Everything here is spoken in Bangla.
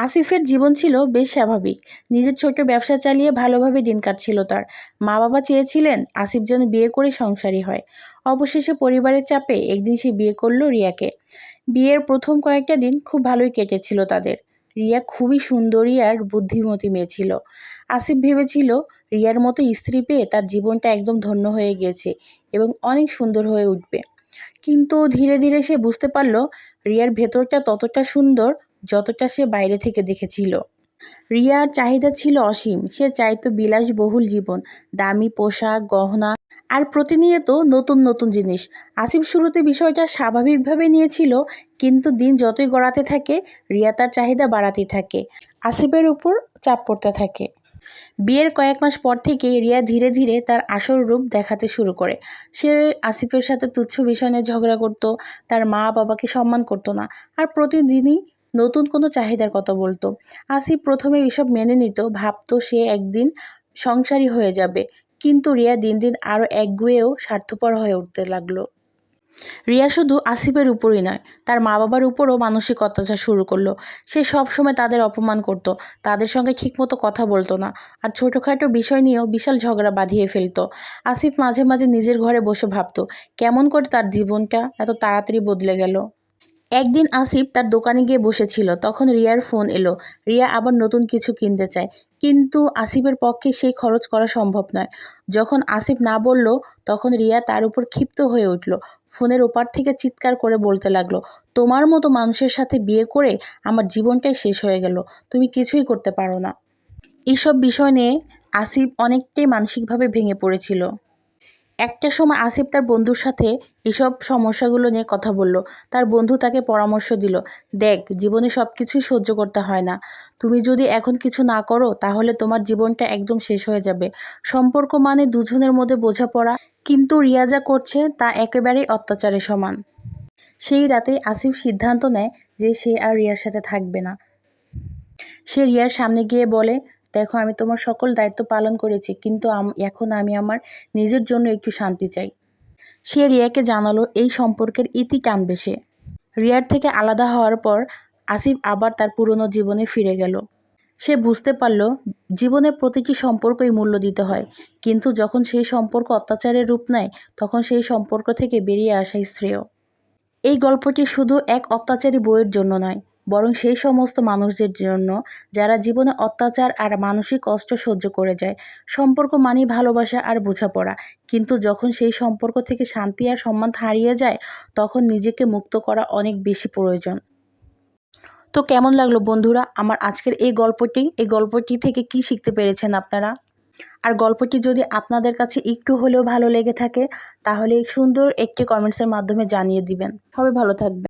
আসিফের জীবন ছিল বেশ স্বাভাবিক। নিজের ছোট ব্যবসা চালিয়ে ভালোভাবে দিন কাটছিল তার। মা বাবা চেয়েছিলেন আসিফ যেন বিয়ে করে সংসারী হয়। অবশেষে পরিবারের চাপে একদিন সে বিয়ে করল রিয়াকে। বিয়ের প্রথম কয়েকটা দিন খুব ভালোই কেটেছিল তাদের। রিয়া খুবই সুন্দরী আর বুদ্ধিমতী মেয়ে ছিল। আসিফ ভেবেছিল রিয়ার মতো স্ত্রী পেয়ে তার জীবনটা একদম ধন্য হয়ে গেছে এবং অনেক সুন্দর হয়ে উঠবে। কিন্তু ধীরে ধীরে সে বুঝতে পারল রিয়ার ভেতরটা ততটা সুন্দর যতটা সে বাইরে থেকে দেখেছিল। রিয়ার চাহিদা ছিল অসীম। সে চাইতো বিলাসবহুল জীবন, দামি পোশাক, গহনা আর প্রতিনিয়ত নতুন নতুন জিনিস। আসিফ শুরুতে বিষয়টা স্বাভাবিকভাবে নিয়েছিল, কিন্তু দিন যতই গড়াতে থাকে, রিয়া তার চাহিদা বাড়াতে থাকে। আসিফের উপর চাপ পড়তে থাকে। বিয়ের কয়েক মাস পর থেকে রিয়া ধীরে ধীরে তার আসল রূপ দেখাতে শুরু করে। সে আসিফের সাথে তুচ্ছ বিষয় নিয়ে ঝগড়া করতো, তার মা বাবাকে সম্মান করতো না, আর প্রতিদিনই নতুন কোনো চাহিদার কথা বলতো। আসিফ প্রথমে এসব মেনে নিত, ভাবতো সে একদিন সংসারী হয়ে যাবে। কিন্তু রিয়া দিন দিন আরও একগুয়েও স্বার্থপর হয়ে উঠতে লাগল। রিয়া শুধু আসিফের উপরই নয়, তার মা বাবার উপরও মানসিক অত্যাচার শুরু করল। সে সব সময় তাদের অপমান করত, তাদের সঙ্গে ঠিকমতো কথা বলতো না, আর ছোটোখাটো বিষয় নিয়েও বিশাল ঝগড়া বাঁধিয়ে ফেলত। আসিফ মাঝে মাঝে নিজের ঘরে বসে ভাবতো, কেমন করে তার জীবনটা এত তাড়াতাড়ি বদলে গেল। একদিন আসিফ তার দোকানে গিয়ে বসেছিল, তখন রিয়ার ফোন এলো। রিয়া আবার নতুন কিছু কিনতে চায়, কিন্তু আসিফের পক্ষে সেই খরচ করা সম্ভব নয়। যখন আসিফ না বলল, তখন রিয়া তার উপর ক্ষিপ্ত হয়ে উঠল, ফোনের ওপার থেকে চিৎকার করে বলতে লাগল, তোমার মতো মানুষের সাথে বিয়ে করে আমার জীবনটাই শেষ হয়ে গেল, তুমি কিছুই করতে পারো না। এইসব বিষয় নিয়ে আসিফ অনেকটাই মানসিকভাবে ভেঙে পড়েছিল। একটা সময় আসিফ তার বন্ধুর সাথে এসব সমস্যাগুলো নিয়ে কথা বলল। তার বন্ধু তাকে পরামর্শ দিল, দেখ, জীবনে সব কিছুই সহ্য করতে হয় না। তুমি যদি এখন কিছু না করো, তাহলে তোমার জীবনটা একদম শেষ হয়ে যাবে। সম্পর্ক মানে দুজনের মধ্যে বোঝাপড়া। কিন্তু রিয়া যা করছে, তা একেবারেই অত্যাচারের সমান। সেই রাতে আসিফ সিদ্ধান্ত নেয় যে সে আর রিয়ার সাথে থাকবে না। সে রিয়ার সামনে গিয়ে বলে দেখো, আমি তোমার সকল দায়িত্ব পালন করেছি, কিন্তু এখন আমি আমার নিজের জন্য একটু শান্তি চাই। সে রিয়াকে জানালো, এই সম্পর্কের ইতি টানবে সে রিয়ার থেকে আলাদা হওয়ার পর আসিফ আবার তার পুরনো জীবনে ফিরে গেল। সে বুঝতে পারল, জীবনের প্রতিটি সম্পর্কই মূল্য দিতে হয়, কিন্তু যখন সেই সম্পর্ক অত্যাচারের রূপ নেয়, তখন সেই সম্পর্ক থেকে বেরিয়ে আসাই শ্রেয়। এই গল্পটি শুধু এক অত্যাচারী বইয়ের জন্য নয় বরং সেই সমস্ত মানুষদের জন্য যারা জীবনে অত্যাচার আর মানসিক কষ্ট সহ্য করে যায়। সম্পর্ক মানেই ভালোবাসা আর বোঝাপড়া। কিন্তু যখন সেই সম্পর্ক থেকে শান্তি আর সম্মান হারিয়ে যায়, তখন নিজেকে মুক্ত করা অনেক বেশি প্রয়োজন। তো কেমন লাগল বন্ধুরা আমার আজকের এই গল্পটি? এই গল্পটি থেকে কি শিখতে পেরেছেন আপনারা? আর গল্পটি যদি আপনাদের কাছে একটু হলেও ভালো লেগে থাকে, তাহলে সুন্দর একটি কমেন্টসের মাধ্যমে জানিয়ে দিবেন। সবাই ভালো থাকবে